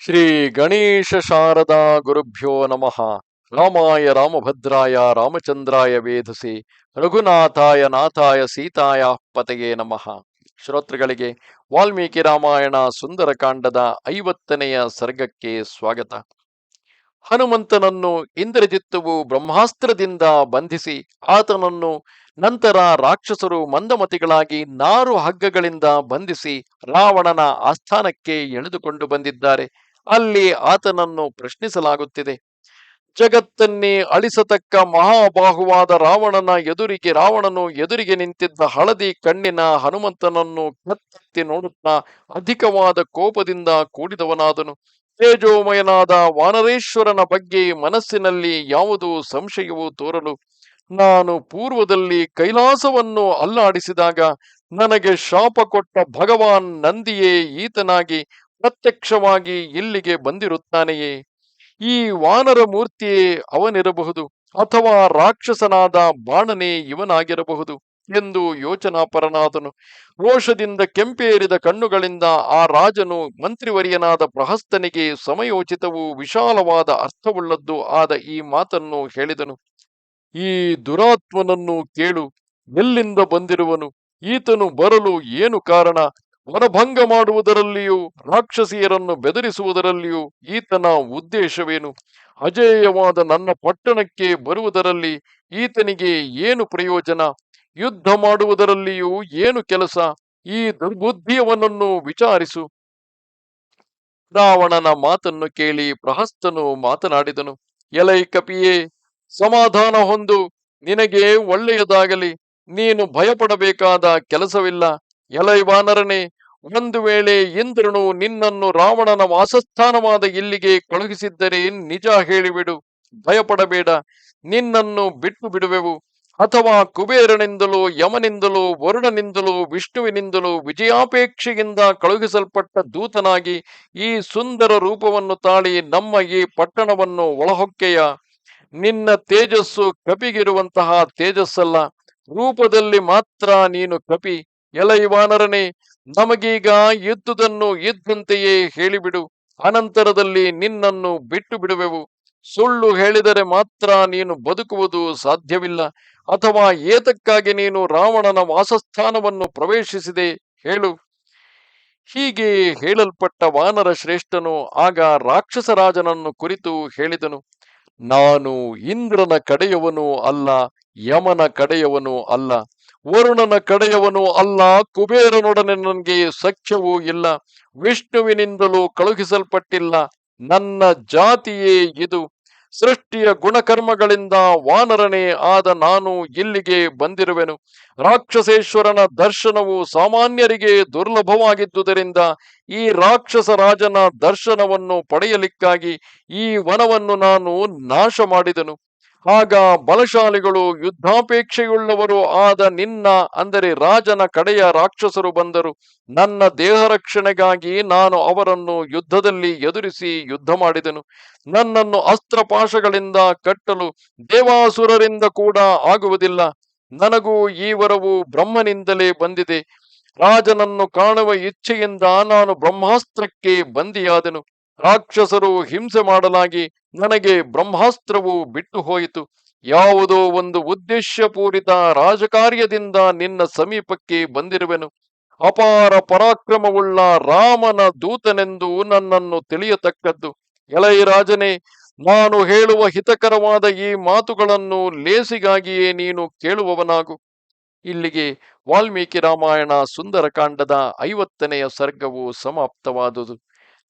ಶ್ರೀ ಗಣೇಶ ಶಾರದಾ ಗುರುಭ್ಯೋ ನಮಃ. ರಾಮಾಯ ರಾಮಭದ್ರಾಯ ರಾಮಚಂದ್ರಾಯ ವೇಧಸಿ ರಘುನಾಥಾಯ ನಾಥಾಯ ಸೀತಾಯ ಪತೆಯೇ ನಮಃ. ಶ್ರೋತೃಗಳಿಗೆ ವಾಲ್ಮೀಕಿ ರಾಮಾಯಣ ಸುಂದರಕಾಂಡದ ಐವತ್ತನೆಯ ಸರ್ಗಕ್ಕೆ ಸ್ವಾಗತ. ಹನುಮಂತನನ್ನು ಇಂದ್ರಜಿತ್ತುವು ಬ್ರಹ್ಮಾಸ್ತ್ರದಿಂದ ಬಂಧಿಸಿ ಆತನನ್ನು ನಂತರ ರಾಕ್ಷಸರು ಮಂದಮತಿಗಳಾಗಿ ನಾರು ಹಗ್ಗಗಳಿಂದ ಬಂಧಿಸಿ ರಾವಣನ ಆಸ್ಥಾನಕ್ಕೆ ಎಳೆದುಕೊಂಡು ಬಂದಿದ್ದಾರೆ. ಅಲ್ಲಿ ಆತನನ್ನು ಪ್ರಶ್ನಿಸಲಾಗುತ್ತಿದೆ. ಜಗತ್ತನ್ನೇ ಅಳಿಸತಕ್ಕ ಮಹಾಬಾಹುವಾದ ರಾವಣನ ಎದುರಿಗೆ, ರಾವಣನು ಎದುರಿಗೆ ನಿಂತಿದ್ದ ಹಳದಿ ಕಣ್ಣಿನ ಹನುಮಂತನನ್ನು ಕತ್ತಿ ನೋಡುತ್ತಾ ಅಧಿಕವಾದ ಕೋಪದಿಂದ ಕೂಡಿದವನಾದನು. ತೇಜೋಮಯನಾದ ವಾನರೇಶ್ವರನ ಬಗ್ಗೆ ಮನಸ್ಸಿನಲ್ಲಿ ಯಾವುದೂ ಸಂಶಯವೂ ತೋರಲು ನಾನು ಪೂರ್ವದಲ್ಲಿ ಕೈಲಾಸವನ್ನು ಅಲ್ಲಾಡಿಸಿದಾಗ ನನಗೆ ಶಾಪ ಕೊಟ್ಟ ಭಗವಾನ್ ನಂದಿಯೇ ಈತನಾಗಿ ಪ್ರತ್ಯಕ್ಷವಾಗಿ ಇಲ್ಲಿಗೆ ಬಂದಿರುತ್ತಾನೆಯೇ? ಈ ವಾನರ ಮೂರ್ತಿಯೇ ಅವನಿರಬಹುದು ಅಥವಾ ರಾಕ್ಷಸನಾದ ಬಾಣನೇ ಇವನಾಗಿರಬಹುದು ಎಂದು ಯೋಚನಾಪರನಾದನು. ರೋಷದಿಂದ ಕೆಂಪೇರಿದ ಕಣ್ಣುಗಳಿಂದ ಆ ರಾಜನು ಮಂತ್ರಿವರ್ಯನಾದ ಪ್ರಹಸ್ತನಿಗೆ ಸಮಯೋಚಿತವೂ ವಿಶಾಲವಾದ ಅರ್ಥವುಳ್ಳದ್ದು ಆದ ಈ ಮಾತನ್ನು ಹೇಳಿದನು. ಈ ದುರಾತ್ಮನನ್ನು ಕೇಳು, ಎಲ್ಲಿಂದ ಬಂದಿರುವನು? ಈತನು ಬರಲು ಏನು ಕಾರಣ? ವನಭಂಗ ಮಾಡುವುದರಲ್ಲಿಯೂ, ರಾಕ್ಷಸಿಯರನ್ನು ಬೆದರಿಸುವುದರಲ್ಲಿಯೂ ಈತನ ಉದ್ದೇಶವೇನು? ಅಜೇಯವಾದ ನನ್ನ ಪಟ್ಟಣಕ್ಕೆ ಬರುವುದರಲ್ಲಿ ಈತನಿಗೆ ಏನು ಪ್ರಯೋಜನ? ಯುದ್ಧ ಮಾಡುವುದರಲ್ಲಿಯೂ ಏನು ಕೆಲಸ? ಈ ದುರ್ಬುದ್ಧಿಯವನನ್ನು ವಿಚಾರಿಸು. ರಾವಣನ ಮಾತನ್ನು ಕೇಳಿ ಪ್ರಹಸ್ತನು ಮಾತನಾಡಿದನು. ಎಲೈ ಕಪಿಯೇ, ಸಮಾಧಾನ ಹೊಂದು, ನಿನಗೆ ಒಳ್ಳೆಯದಾಗಲಿ. ನೀನು ಭಯಪಡಬೇಕಾದ ಕೆಲಸವಿಲ್ಲ. ಎಲೈ ವಾನರನೇ ಒಂದು ವೇಳೆ ಇಂದ್ರನು ನಿನ್ನನ್ನು ರಾವಣನ ವಾಸಸ್ಥಾನವಾದ ಇಲ್ಲಿಗೆ ಕಳುಹಿಸಿದ್ದರೆ ನಿಜ ಹೇಳಿಬಿಡು. ಭಯಪಡಬೇಡ. ನಿನ್ನನ್ನು ಬಿಟ್ಟು ಬಿಡುವೆವು. ಅಥವಾ ಕುಬೇರನಿಂದಲೂ, ಯಮನಿಂದಲೂ, ವರುಣನಿಂದಲೂ, ವಿಷ್ಣುವಿನಿಂದಲೂ, ವಿಜಯಾಪೇಕ್ಷೆಯಿಂದ ಕಳುಹಿಸಲ್ಪಟ್ಟ ದೂತನಾಗಿ ಈ ಸುಂದರ ರೂಪವನ್ನು ತಾಳಿ ನಮ್ಮ ಈ ಪಟ್ಟಣವನ್ನು ಒಳಹೊಕ್ಕೆಯ. ನಿನ್ನ ತೇಜಸ್ಸು ಕಪಿಗಿರುವಂತಹ ತೇಜಸ್ಸಲ್ಲ. ರೂಪದಲ್ಲಿ ಮಾತ್ರ ನೀನು ಕಪಿ. ಎಲ ವಾನರನೇ ನಮಗೀಗ ಎದ್ದುದನ್ನು ಇದ್ದಂತೆಯೇ ಹೇಳಿಬಿಡು. ಅನಂತರದಲ್ಲಿ ನಿನ್ನನ್ನು ಬಿಟ್ಟು ಬಿಡುವೆವು ಸುಳ್ಳು ಹೇಳಿದರೆ ಮಾತ್ರ ನೀನು ಬದುಕುವುದು ಸಾಧ್ಯವಿಲ್ಲ. ಅಥವಾ ಏತಕ್ಕಾಗಿ ನೀನು ರಾವಣನ ವಾಸಸ್ಥಾನವನ್ನು ಪ್ರವೇಶಿಸಿದೆ ಹೇಳು. ಹೀಗೆ ಹೇಳಲ್ಪಟ್ಟ ವಾನರ ಶ್ರೇಷ್ಠನು ಆಗ ರಾಕ್ಷಸರಾಜನನ್ನು ಕುರಿತು ಹೇಳಿದನು. ನಾನು ಇಂದ್ರನ ಕಡೆಯವನು ಅಲ್ಲ. ಯಮನ ಕಡೆಯವನು ಅಲ್ಲ, ವರುಣನ ಕಡೆಯವನು ಅಲ್ಲ, ಕುಬೇರನೊಡನೆ ನನಗೆ ಸಖ್ಯವೂ ಇಲ್ಲ, ವಿಷ್ಣುವಿನಿಂದಲೂ ಕಳುಹಿಸಲ್ಪಟ್ಟಿಲ್ಲ, ನನ್ನ ಜಾತಿಯೇ ಇದು, ಸೃಷ್ಟಿಯ ಗುಣಕರ್ಮಗಳಿಂದ ವಾನರನೇ ಆದ ನಾನು ಇಲ್ಲಿಗೆ ಬಂದಿರುವೆನು, ರಾಕ್ಷಸೇಶ್ವರನ ದರ್ಶನವು ಸಾಮಾನ್ಯರಿಗೆ ದುರ್ಲಭವಾಗಿದ್ದುದರಿಂದ ಈ ರಾಕ್ಷಸ ರಾಜನ ದರ್ಶನವನ್ನು ಪಡೆಯಲಿಕ್ಕಾಗಿ ಈ ವನವನ್ನು ನಾನು ನಾಶ ಮಾಡಿದನು ಆಗ ಬಲಶಾಲಿಗಳು ಯುದ್ಧಾಪೇಕ್ಷೆಯುಳ್ಳವರು ಆದ ನಿನ್ನ, ಅಂದರೆ ರಾಜನ ಕಡೆಯ ರಾಕ್ಷಸರು ಬಂದರು. ನನ್ನ ದೇಹ ರಕ್ಷಣೆಗಾಗಿ ನಾನು ಅವರನ್ನು ಯುದ್ಧದಲ್ಲಿ ಎದುರಿಸಿ ಯುದ್ಧ ಮಾಡಿದೆನು. ನನ್ನನ್ನು ಅಸ್ತ್ರಪಾಶಗಳಿಂದ ಕಟ್ಟಲು ದೇವಾಸುರರಿಂದ ಕೂಡ ಆಗುವುದಿಲ್ಲ. ನನಗೂ ಈ ವರವು ಬ್ರಹ್ಮನಿಂದಲೇ ಬಂದಿದೆ. ರಾಜನನ್ನು ಕಾಣುವ ಇಚ್ಛೆಯಿಂದ ನಾನು ಬ್ರಹ್ಮಾಸ್ತ್ರಕ್ಕೆ ಬಂದಿಯಾದೆನು. ರಾಕ್ಷಸರು ಹಿಂಸೆ ಮಾಡಲಾಗಿ ನನಗೆ ಬ್ರಹ್ಮಾಸ್ತ್ರವು ಬಿಟ್ಟು ಹೋಯಿತು. ಯಾವುದೋ ಒಂದು ಉದ್ದೇಶಪೂರಿತ ರಾಜಕಾರ್ಯದಿಂದ ನಿನ್ನ ಸಮೀಪಕ್ಕೆ ಬಂದಿರುವೆನು. ಅಪಾರ ಪರಾಕ್ರಮವುಳ್ಳ ರಾಮನ ದೂತನೆಂದು ನನ್ನನ್ನು ತಿಳಿಯತಕ್ಕದ್ದು. ಎಲೈ ರಾಜನೇ, ನಾನು ಹೇಳುವ ಹಿತಕರವಾದ ಈ ಮಾತುಗಳನ್ನು ಲೇಸಿಗಾಗಿಯೇ ನೀನು ಕೇಳುವವನಾಗು. ಇಲ್ಲಿಗೆ ವಾಲ್ಮೀಕಿ ರಾಮಾಯಣ ಸುಂದರಕಾಂಡದ ಐವತ್ತನೆಯ ಸರ್ಗವು ಸಮಾಪ್ತವಾದುದು.